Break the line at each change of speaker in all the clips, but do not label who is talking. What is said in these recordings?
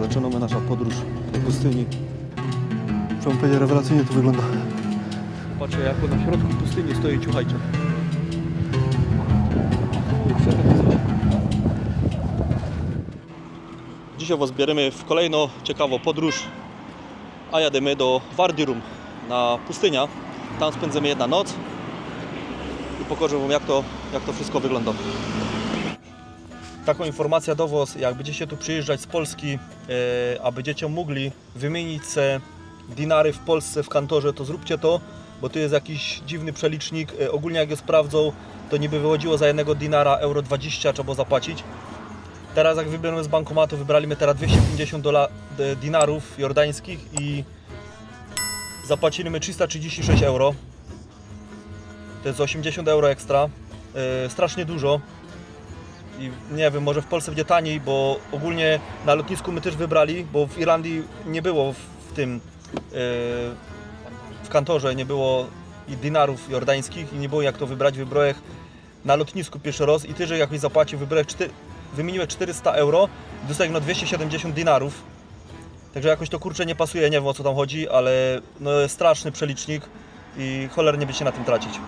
Zaczynamy nasza podróż po pustyni. Muszę powiedzieć, rewelacyjnie to wygląda. Patrzcie, jak na środku pustyni stoi coś. Dzisiaj Was bierzemy w kolejną ciekawą podróż, a jadymy do Wardirum na pustynia. Tam spędzimy jedna noc i pokażę Wam jak to, jak to wszystko wygląda. Taką informację do Was, jak będziecie tu przyjeżdżać z Polski, e, a będziecie mogli wymienić se dinary w Polsce w kantorze, to zróbcie to, bo tu jest jakiś dziwny przelicznik. E, ogólnie jak go sprawdzą, to niby wychodziło za jednego dinara euro 20 trzeba zapłacić. Teraz jak wybraliśmy z bankomatu, wybraliśmy teraz 250 dola, dinarów jordańskich i zapłaciliśmy 336 euro. To jest 80 euro ekstra. E, strasznie dużo. I nie wiem, może w Polsce będzie taniej, bo ogólnie na lotnisku my też wybrali, bo w Irlandii nie było w, w tym e, w kantorze nie było i dinarów jordańskich i nie było jak to wybrać. Wybrałem na lotnisku pierwszy raz i ty, że jakoś zapłacił, wybrałem czty, wymieniłem 400 euro i dostałem no 270 dinarów. Także jakoś to kurczę nie pasuje, nie wiem o co tam chodzi, ale no straszny przelicznik i cholernie będzie się na tym tracić.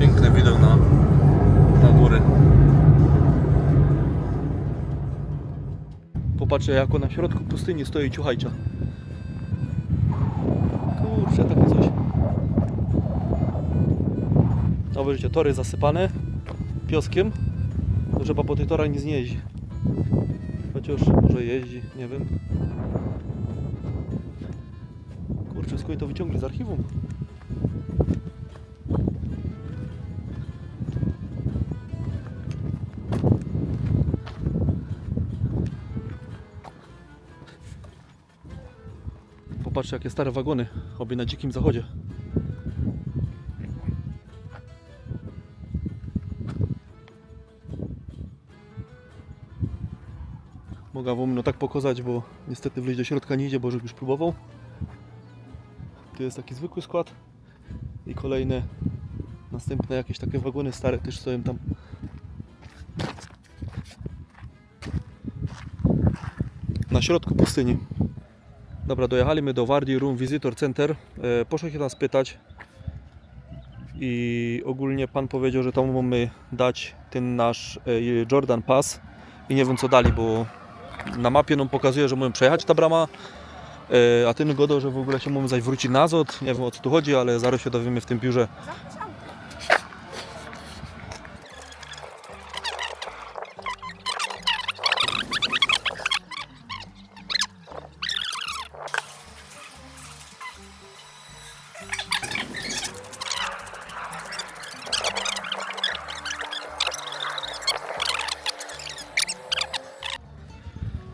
Piękny widok na, na góry. Popatrzcie, jako na środku pustyni stoi ciuchajcza. Kurczę, takie coś. No widzicie, tory zasypane pioskiem. To chyba po tych torach nic nie jeździ. Chociaż może jeździ, nie wiem. Kurczę, skąd to wyciągli z archiwum? Popatrzcie jakie stare wagony, oby na dzikim zachodzie. Mogę wam no tak pokazać, bo niestety wleźć do środka nie idzie, bo już próbował. Tu jest taki zwykły skład i kolejne następne jakieś takie wagony stare też stoją tam. Na środku pustyni. Dobra, dojechaliśmy do Wardi Room Visitor Center. E, Poszło się tam spytać i ogólnie pan powiedział, że tam mamy dać ten nasz e, Jordan Pass i nie wiem co dali, bo na mapie nam pokazuje, że możemy przejechać ta brama, e, a ten godo, że w ogóle się możemy zaś wrócić nazad. Nie wiem o co tu chodzi, ale zaraz się dowiemy w tym biurze.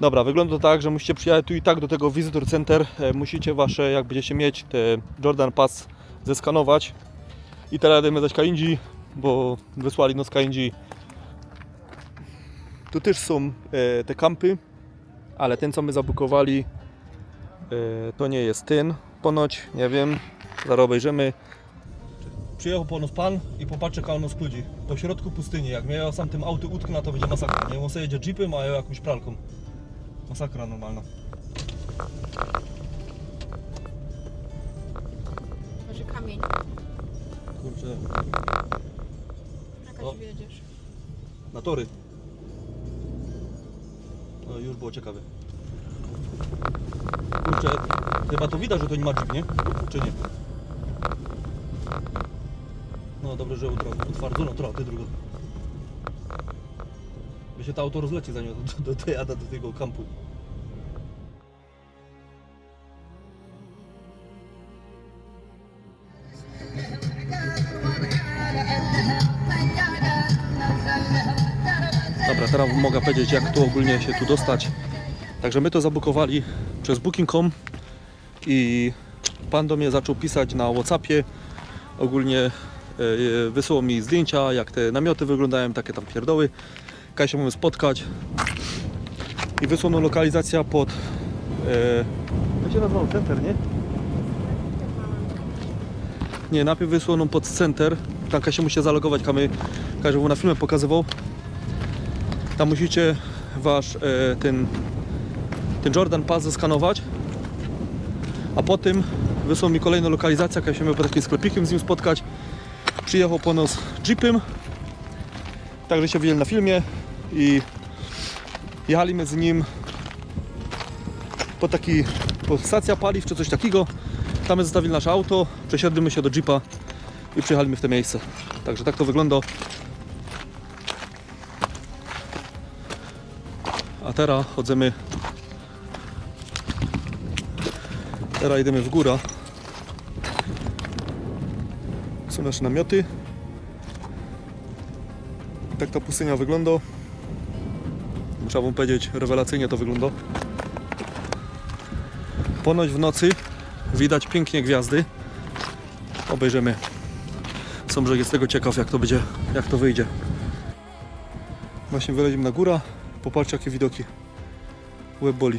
Dobra, wygląda to tak, że musicie przyjechać tu i tak do tego Visitor Center. E, Musicie wasze, jak będziecie mieć te Jordan Pass zeskanować. I teraz jedziemy dać Kainji, bo wysłali nos Kainji. Tu też są e, te kampy, ale ten co my zabukowali e, to nie jest ten. Ponoć, nie wiem, zaraz obejrzymy. Przyjechał po nas pan i popatrzy jak on ludzi. Po środku pustyni, jak miał sam tym auty utknął, to będzie masakra. Nie, on sobie jedzie jeepem, a ja jakąś pralką. Masakra normalna.
Może kamień.
Kurczę,
Jakaś
O.
wiedziesz.
na tory. No już było ciekawe. Kurczę, chyba to widać, że to nie ma jeep, nie? Czy nie? No dobrze, że utro, utwardzono trochę, ty drugą. By się to auto rozleci zanim do, do, do, jada do tego kampu. Teraz mogę powiedzieć jak tu ogólnie się tu dostać. Także my to zabukowali przez Booking.com i pan do mnie zaczął pisać na Whatsappie. Ogólnie e, wysłał mi zdjęcia, jak te namioty wyglądają, takie tam pierdoły. Kaj się mamy spotkać. I wysłano lokalizacja pod... E, jak się nazywał? Center, nie? Nie, najpierw wysłano pod center tam się musi zalogować, kamy, Każe mu na filmie pokazywał. Tam musicie wasz e, ten, ten Jordan Pass zeskanować, a potem wysłał mi kolejną lokalizację, jak się miał po takim sklepikiem z nim spotkać. Przyjechał po nas jeepem, także się widzieli na filmie i jechaliśmy z nim po taki po stacja paliw czy coś takiego. Tam zostawili nasze auto, przesiedliśmy się do jeepa i przyjechaliśmy w te miejsce. Także tak to wygląda. Teraz chodzimy. Teraz idziemy w górę. Są nasze namioty. Tak ta pustynia wygląda. Muszę wam powiedzieć, rewelacyjnie to wygląda. Ponoć w nocy widać pięknie gwiazdy. Obejrzymy. Są brzeg jest tego ciekaw jak to będzie, jak to wyjdzie. Właśnie wylezimy na górę. Popatrzcie jakie widoki. Łeb boli.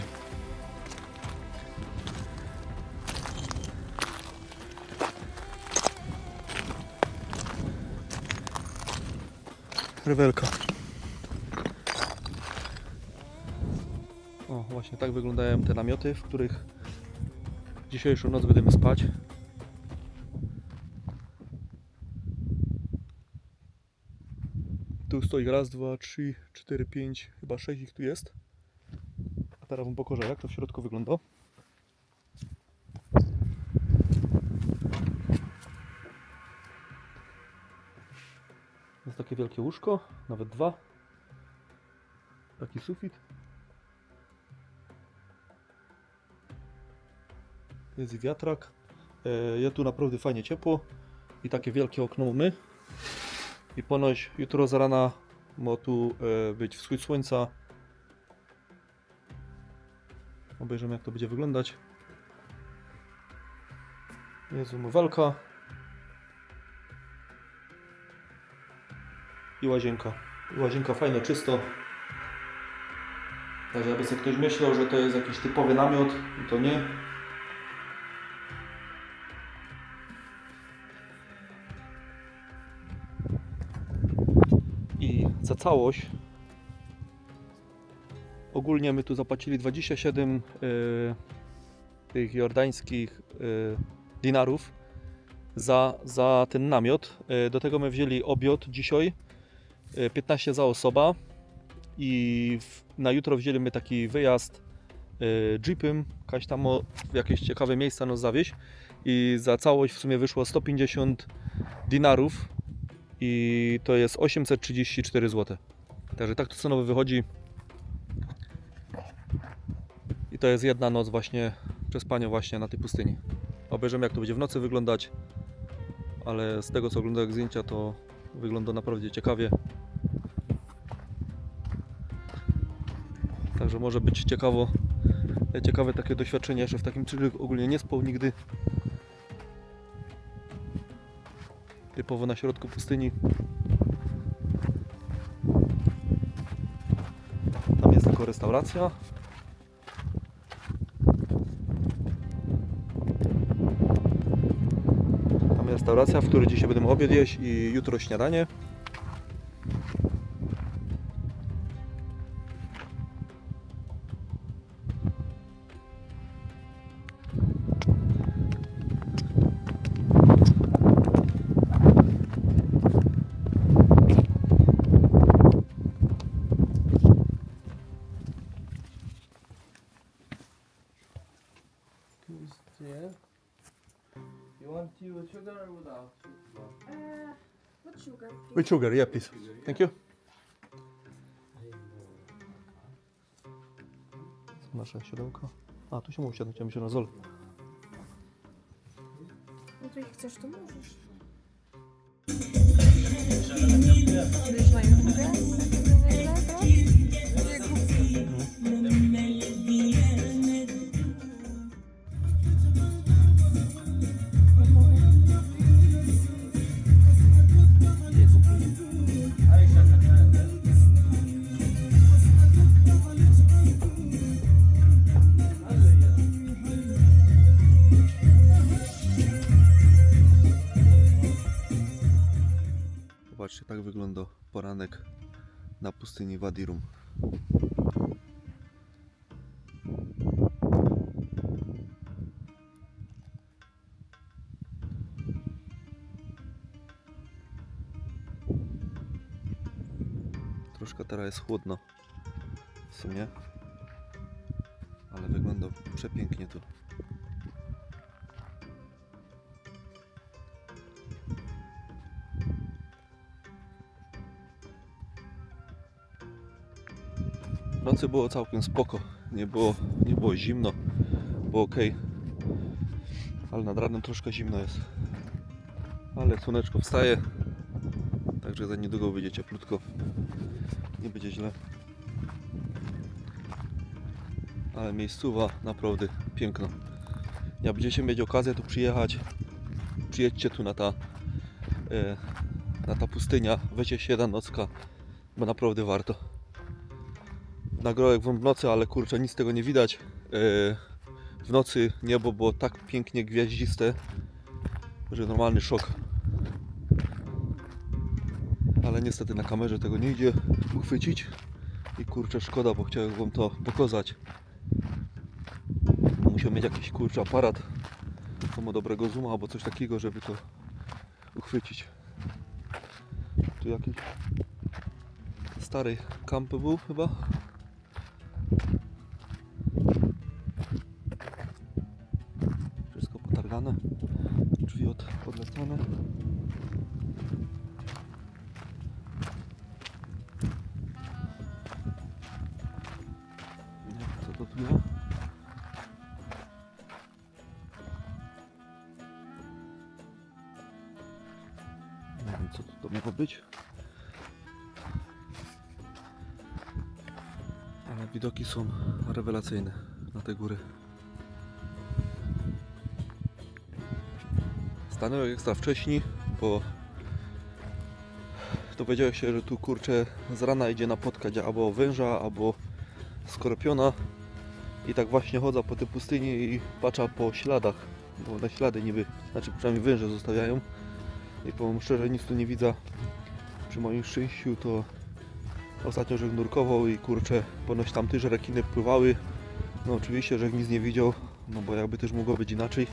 Rewelka. O, właśnie tak wyglądają te namioty, w których dzisiejszą noc będziemy spać. Tu stoi raz, dwa, trzy, cztery, pięć, chyba sześć ich tu jest. A teraz wam pokażę jak to w środku wygląda. Jest takie wielkie łóżko, nawet dwa. Taki sufit. Jest wiatrak. E, Jest tu naprawdę fajnie ciepło. I takie wielkie okno mamy. I ponoć jutro z rana ma tu e, być wschód słońca. Obejrzymy jak to będzie wyglądać. Jest umywalka. I łazienka. I łazienka fajno, czysto. Także jakby sobie ktoś myślał, że to jest jakiś typowy namiot, to nie. Całość. Ogólnie my tu zapłacili 27 y, tych jordańskich y, dinarów za, za ten namiot. Y, do tego my wzięli obiad dzisiaj, y, 15 za osoba. I w, na jutro wzięliśmy taki wyjazd jeepem, kaś tam o, w jakieś ciekawe miejsca nas zawieźć. I za całość w sumie wyszło 150 dinarów i to jest 834 zł. Także tak to cenowo wychodzi. I to jest jedna noc właśnie przespania właśnie na tej pustyni. Obejrzymy jak to będzie w nocy wyglądać, ale z tego co oglądam zdjęcia to wygląda naprawdę ciekawie. Także może być ciekawo, ciekawe takie doświadczenie. Jeszcze w takim czymś ogólnie nie spał nigdy. Typowo na środku pustyni. Tam jest tylko restauracja. Tam jest restauracja, w której dzisiaj będziemy obiad jeść i jutro śniadanie.
With sugar,
yeah please. Thank you. Nasze siodełko. A, tu się mówi siadać, ja myślę na zol.
No to jak chcesz, to możesz. Będziesz na YouTubie?
Pustyni Wadirum. Troszkę teraz jest chłodno w sumie, ale wygląda przepięknie tu. Nocy było całkiem spoko. Nie było, nie było zimno. Było ok. Ale nad ranem troszkę zimno jest. Ale słoneczko wstaje. Także za niedługo będzie cieplutko. Nie będzie źle. Ale miejscowa naprawdę piękna. Jak będziecie mieć okazję tu przyjechać, przyjedźcie tu na ta, e, na ta pustynia. Weźcie się jedna nocka, bo naprawdę warto nagrobek wam w nocy, ale kurczę, nic tego nie widać. Yy, W nocy niebo było tak pięknie gwiaździste, że normalny szok. Ale niestety na kamerze tego nie idzie uchwycić. I kurczę, szkoda, bo chciałem wam to pokazać. Musiał mieć jakiś kurczę aparat, co ma dobrego zooma albo coś takiego, żeby to uchwycić. Tu jakiś stary kamp był chyba. Nie wiem co to miało być. Ale widoki są rewelacyjne na te góry. Stanąłem ekstra wcześniej, bo dowiedziałem się, że tu kurczę z rana idzie napotkać albo węża, albo skorpiona. I tak właśnie chodzę po tej pustyni i patrzę po śladach, bo na ślady niby, znaczy przynajmniej węże zostawiają. I powiem szczerze, nic tu nie widzę. Przy moim szczęściu to ostatnio żech nurkował i kurczę, ponoć tam też rekiny pływały. No oczywiście, że nic nie widział, no bo jakby też mogło być inaczej.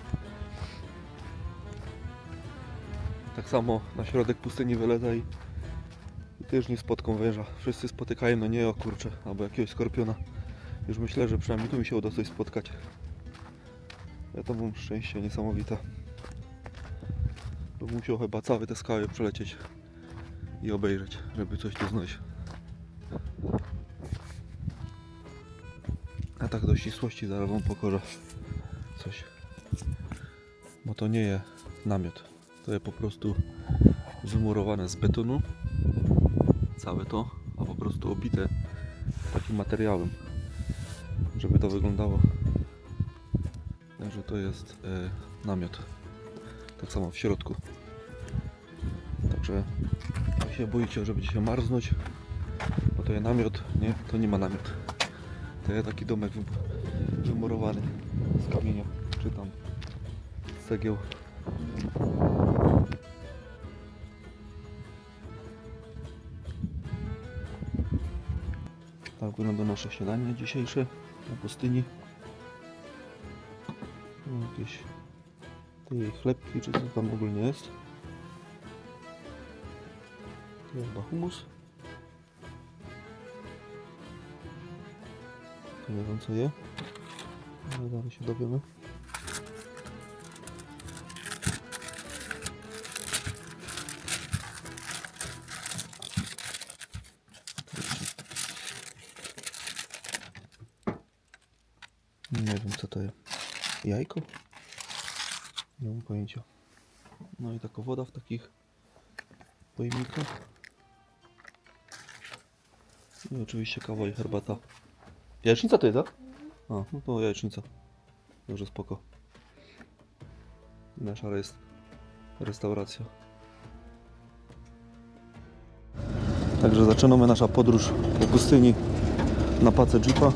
Tak samo na środek pustyni wyleza i, i też nie spotką węża. Wszyscy spotykają, no nie o kurczę, albo jakiegoś skorpiona. Już myślę, że przynajmniej tu mi się uda coś spotkać. Ja to mam szczęście niesamowite. Bym musiał chyba całe te skały przelecieć i obejrzeć, żeby coś tu znaleźć. A tak do ścisłości zaraz wam pokażę coś. Bo to nie jest namiot. To jest po prostu wymurowane z betonu. Całe to, a po prostu obite takim materiałem. Żeby to wyglądało. Także to jest e, namiot. Tak samo w środku. Także jak się boicie, że będziecie marznąć, bo to jest namiot, nie? To nie ma namiot. To jest taki domek wy- wymurowany z kamienia, czy tam z cegieł. Tak wygląda nasze śniadanie dzisiejsze na pustyni. No, Jakieś te chlebki, czy co tam ogólnie jest. To jest chyba humus. Nie wiem co je. Ale dalej się dowiemy. No i taka woda w takich pojemnikach. I oczywiście kawa i herbata. Jajecznica to jest, tak? A, no to jajecznica. Dobrze, spoko. Nasza jest restauracja. Także zaczynamy nasza podróż po pustyni na pacę jeepa.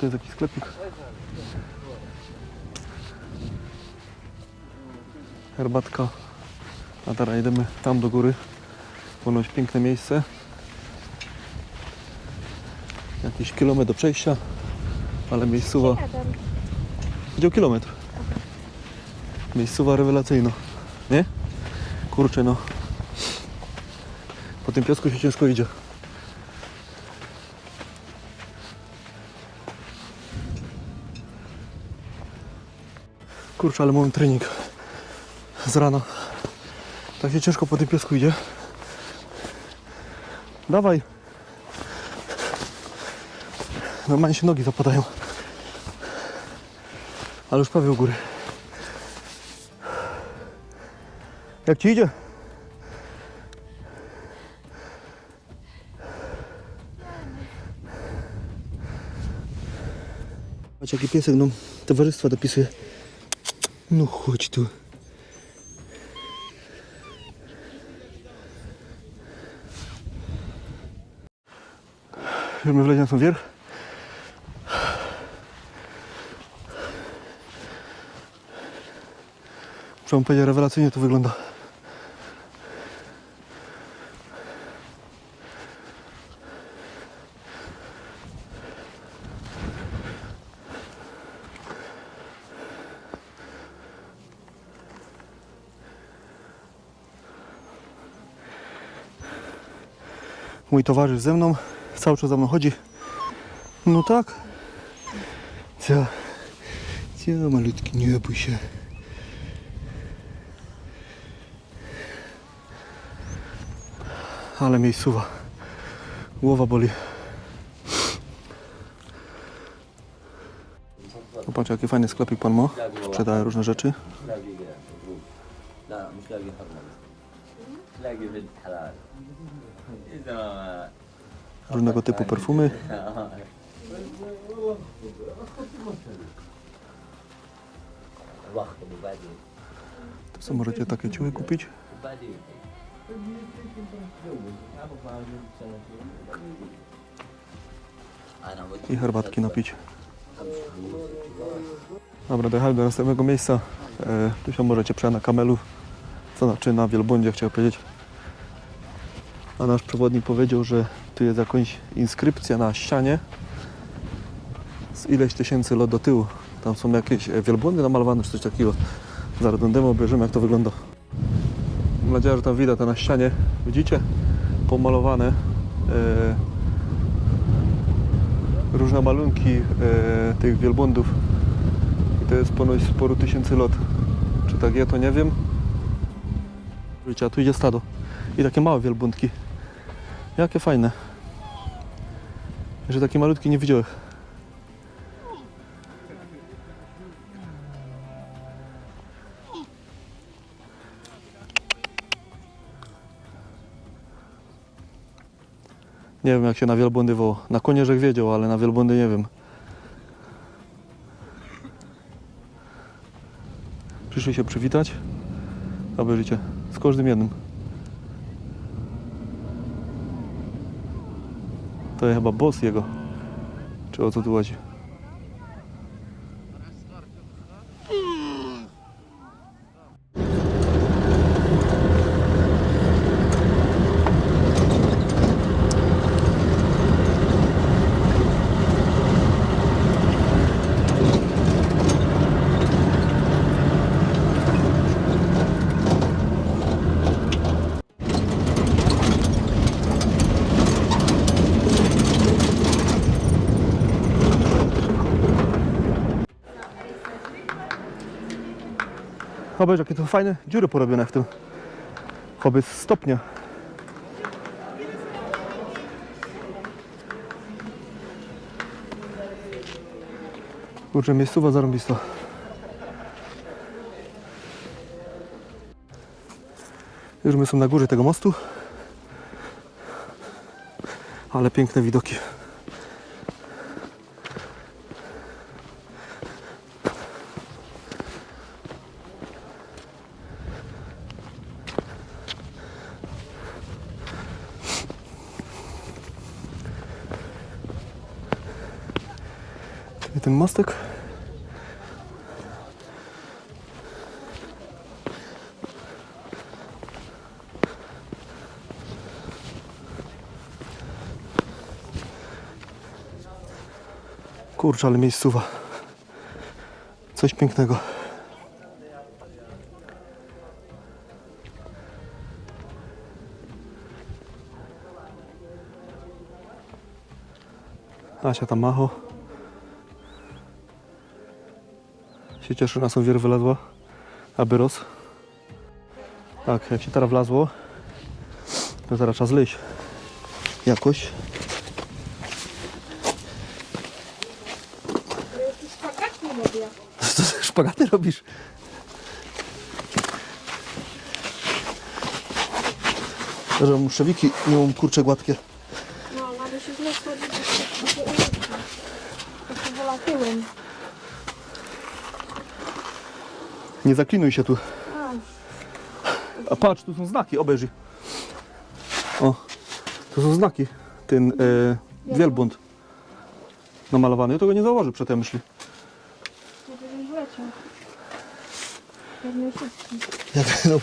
To jest jakiś sklepik. Herbatka. A teraz jedziemy tam do góry. Ponoć piękne miejsce. Jakiś kilometr do przejścia, ale miejscowa. Gdzie kilometr? Miejscowa rewelacyjna. Nie? Kurczę no. Po tym piasku się ciężko idzie. Kurczę, ale mam trening z rana. Tak się ciężko po tym piasku idzie. Dawaj. Normalnie się nogi zapadają. Ale już prawie u góry. Jak ci idzie? Patrz jaki piesek nam towarzystwa dopisuje. No chodź tu. Już my wleźli na ten wierch. Muszę wam powiedzieć, rewelacyjnie to wygląda. Mój towarzysz ze mną, cały czas za mną chodzi. No tak. Co? Co malutki, nie bój się. Ale miejscowa. Głowa boli. Popatrz jaki fajny sklepik pan ma. Sprzedaje różne rzeczy różnego typu perfumy. To co, możecie takie ciuły kupić? I herbatki napić. Dobra, dojechałem do następnego miejsca. E, tu się możecie przejść na kamelu. Co znaczy na wielbłądzie chciałem powiedzieć. A nasz przewodnik powiedział, że tu jest jakąś inskrypcja na ścianie z ileś tysięcy lat do tyłu. Tam są jakieś e, wielbłądy namalowane czy coś takiego. Zaraz demo obejrzymy jak to wygląda. Mam nadzieję, że tam widać to na ścianie. Widzicie? Pomalowane. E, różne malunki e, tych wielbłądów. I to jest ponoć sporo tysięcy lat. Czy tak jest, to nie wiem. A tu idzie stado. I takie małe wielbłądki. Jakie fajne. Że takie malutki nie widziałem. Nie wiem jak się na wielbłądy woła. Na konierzek wiedział, ale na wielbłądy nie wiem. Przyszli się przywitać. Obejrzyjcie. Z każdym jednym. To chyba boss jego. Czy o co tu chodzi? Zobacz, jakie to fajne dziury porobione w tym. Choby stopnia. Kurczę, miejscowa zarąbista. Już my są na górze tego mostu. Ale piękne widoki. ten mostek. Kurczę, ale miejscowa. Coś pięknego. Asia tam macho. Się cieszy, na są wier wylazła. Aby roz. Tak, jak się teraz wlazło, to zaraz czas zleść. Jakoś.
Ja już tu szpagat nie robię.
Co ty szpagaty robisz? Że muszewiki nie mam kurcze gładkie.
No, ale się źle schodzi, się tyłem.
Nie zaklinuj się tu.
A,
patrz, tu są znaki, obejrzyj. O, to są znaki. Ten e, wielbłąd namalowany, to go nie zauważy przy tej myśli.
nie wiem, wleciał. Pewnie wszystkim.
Jak, no,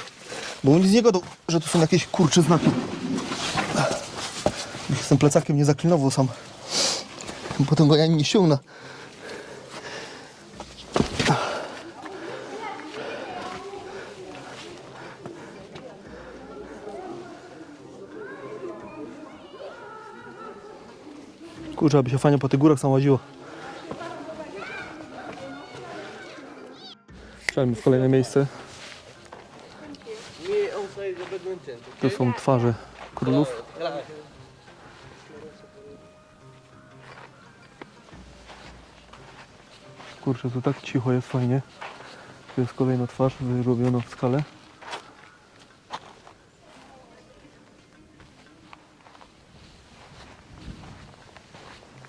bo on nic nie gadał, że tu są jakieś kurcze znaki. Z tym plecakiem nie zaklinował sam. Potem go ja nie ściągnę. Kurczę, aby się fajnie po tych górach sam Przejdźmy w kolejne miejsce. To są twarze królów. Kurczę, to tak cicho jest fajnie. Tu jest kolejna twarz wyrobiona w skale.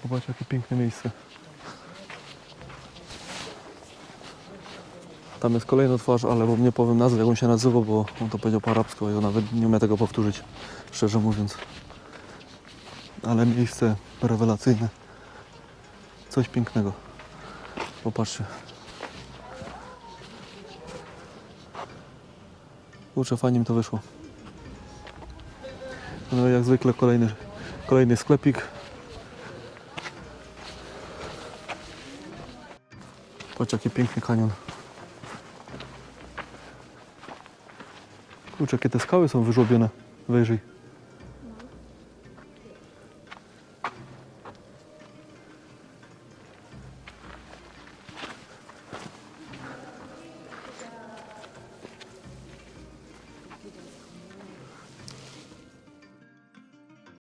Zobacz jakie piękne miejsce. Tam jest kolejna twarz, ale bo nie powiem nazwy, jak on się nazywa, bo on to powiedział po arabsku, a ja nawet nie umiem tego powtórzyć, szczerze mówiąc. Ale miejsce rewelacyjne. Coś pięknego. Popatrzcie. Kurczę, fajnie mi to wyszło. No jak zwykle kolejny, kolejny sklepik. Patrz jaki piękny kanion. Kurczę, jakie te skały są wyżłobione wyżej.